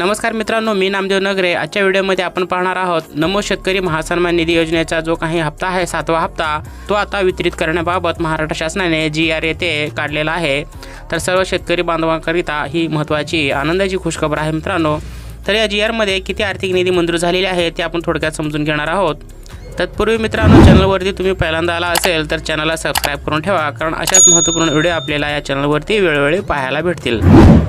नमस्कार मित्रांनो मी नामदेव नगरे. आजच्या व्हिडिओमध्ये आपण पाहणार आहोत नमो शेतकरी महासन्मान निधी योजनेचा जो काही हप्ता आहे सातवा हप्ता तो आता वितरित करण्याबाबत महाराष्ट्र शासनाने जी आर येथे काढलेला आहे. तर सर्व शेतकरी बांधवांकरिता ही महत्त्वाची आनंदाची खुशखबर आहे मित्रांनो. तर या जी आरमध्ये किती आर्थिक निधी मंजूर झालेली आहे ते आपण थोडक्यात समजून घेणार आहोत. तत्पूर्वी मित्रांनो चॅनलवरती तुम्ही पहिल्यांदा आला असेल तर चॅनलला सबस्क्राईब करून ठेवा कारण अशाच महत्त्वपूर्ण व्हिडिओ आपल्याला या चॅनलवरती वेळोवेळी पाहायला भेटतील.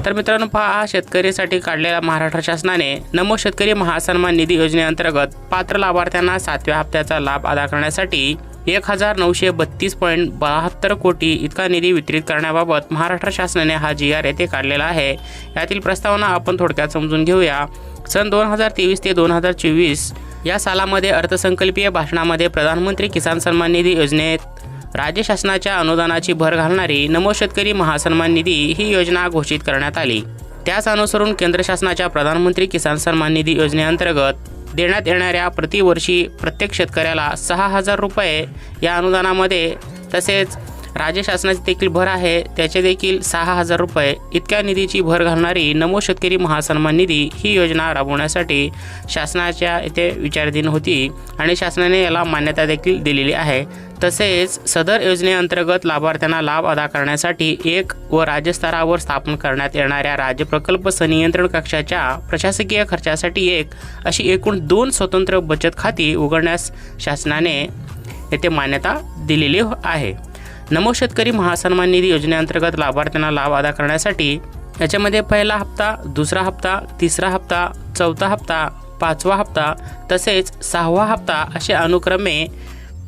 तर मित्रांनो पहा हा शेतकरीसाठी काढलेला महाराष्ट्र शासनाने नमो शेतकरी महासन्मान निधी योजनेअंतर्गत पात्र लाभार्थ्यांना सातव्या हप्त्याचा लाभ अदा करण्यासाठी एक हजार नऊशे बत्तीस पॉईंट बहात्तर कोटी इतका निधी वितरित करण्याबाबत महाराष्ट्र शासनाने हा जी आर येथे काढलेला आहे. यातील प्रस्तावना आपण थोडक्यात समजून घेऊया. सन दोन हजार तेवीस ते दोन हजार चोवीस या सालामध्ये अर्थसंकल्पीय भाषणामध्ये प्रधानमंत्री किसान सन्मान निधी योजनेत राज्य शासनाच्या अनुदानाची भर घालणारी नमो शेतकरी महासन्मान निधी ही योजना घोषित करण्यात आली. त्याच अनुसरून केंद्र शासनाच्या प्रधानमंत्री किसान सन्मान निधी योजनेअंतर्गत देण्यात येणाऱ्या प्रतिवर्षी प्रत्येक शेतकऱ्याला सहा हजार रुपये या अनुदानामध्ये तसेच राज्य शासनाची देखील भर आहे. त्याचे देखील सहा हजार रुपये. इतक्या निधीची भर घालणारी नमो शेतकरी महासन्मान निधी ही योजना राबवण्यासाठी शासनाच्या येथे विचाराधीन होती आणि शासनाने याला मान्यता देखील दिलेली आहे. तसेच सदर योजनेअंतर्गत लाभार्थ्यांना लाभ अदा करण्यासाठी एक व राज्यस्तरावर स्थापन करण्यात येणाऱ्या राज्य प्रकल्प संनियंत्रण कक्षाच्या प्रशासकीय खर्चासाठी एक अशी एकूण दोन स्वतंत्र बचत खाती उघडण्यास शासनाने येथे मान्यता दिलेली आहे. नमो शेतकरी महासन्मान निधी योजनेअंतर्गत लाभार्थ्यांना लाभ अदा करण्यासाठी याच्यामध्ये पहिला हप्ता दुसरा हप्ता तिसरा हप्ता चौथा हप्ता पाचवा हप्ता तसेच सहावा हप्ता असे अनुक्रमे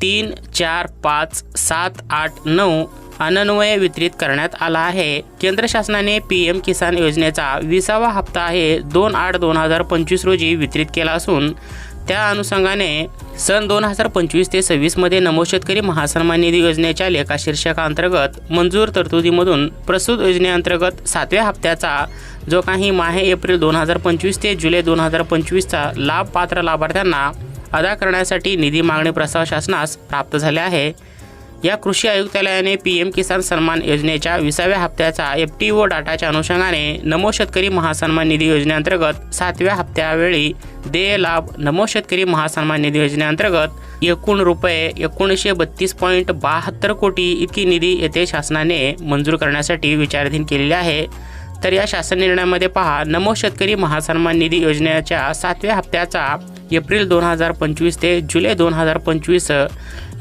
तीन चार पाच सात आठ नऊ अनन्वय वितरित करण्यात आला आहे. केंद्र शासनाने पी एम किसान योजनेचा विसावा हप्ता आहे. दोन आठ दोन हजार पंचवीस रोजी वितरित केला असून त्या अनुषंगाने सन दोन हजार पंचवीस ते सव्वीसमध्ये नमो शेतकरी महासन्मान निधी योजनेच्या लेखा शीर्षकाअंतर्गत मंजूर तरतुदीमधून प्रस्तुत योजनेअंतर्गत सातव्या हप्त्याचा जो काही माहे एप्रिल दोन हजार पंचवीस ते जुलै दोन हजार पंचवीसचा लाभ पात्र लाभार्थ्यांना अदा करण्यासाठी निधी मागणी प्रस्ताव शासनास प्राप्त झाले आहे. या कृषी आयुक्तालयाने पी एम किसान सन्मान योजनेच्या विसाव्या हप्त्याचा एफ टी ओ डाटाच्या अनुषंगाने नमो शेतकरी महासन्मान निधी योजनेअंतर्गत सातव्या हप्त्यावेळी देय लाभ नमो शेतकरी महासन्मान निधी योजनेअंतर्गत एकूण रुपये एकोणीसशे बत्तीस पॉईंट बहात्तर कोटी इतकी निधी येथे शासनाने मंजूर करण्यासाठी विचाराधीन केलेली आहे. तर या शासन निर्णयामध्ये पहा नमो शेतकरी महासन्मान निधी योजनेच्या सातव्या हप्त्याचा एप्रिल दोन हजार पंचवीस ते जुलै दोन हजार पंचवीस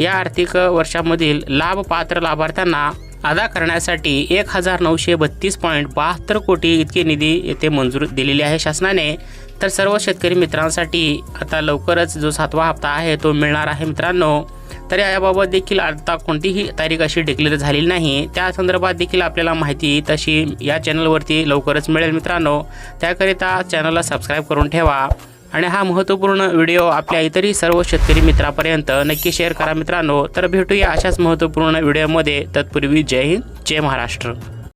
या आर्थिक वर्षामधील लाभपात्र लाभार्थ्यांना अदा करण्यासाठी एक हजार नऊशे बत्तीस पॉईंट बहात्तर कोटी इतकी निधी येथे मंजूर दिलेली आहे शासनाने. तर सर्व शेतकरी मित्रांसाठी आता लवकरच जो सातवा हप्ता आहे तो मिळणार आहे मित्रांनो. तर याबाबत देखील आता कोणतीही तारीख अशी डिक्लेअर झालेली नाही. त्या संदर्भात देखील आपल्याला माहिती तशी या चॅनलवरती लवकरच मिळेल मित्रांनो. त्याकरिता चॅनलला सबस्क्राईब करून ठेवा. आणि हा महत्त्वपूर्ण व्हिडिओ आपल्या इतरही सर्व शेतकरी मित्रापर्यंत नक्की शेअर करा मित्रांनो. तर भेटूया अशाच महत्त्वपूर्ण व्हिडिओमध्ये. तत्पूर्वी जय हिंद जय महाराष्ट्र.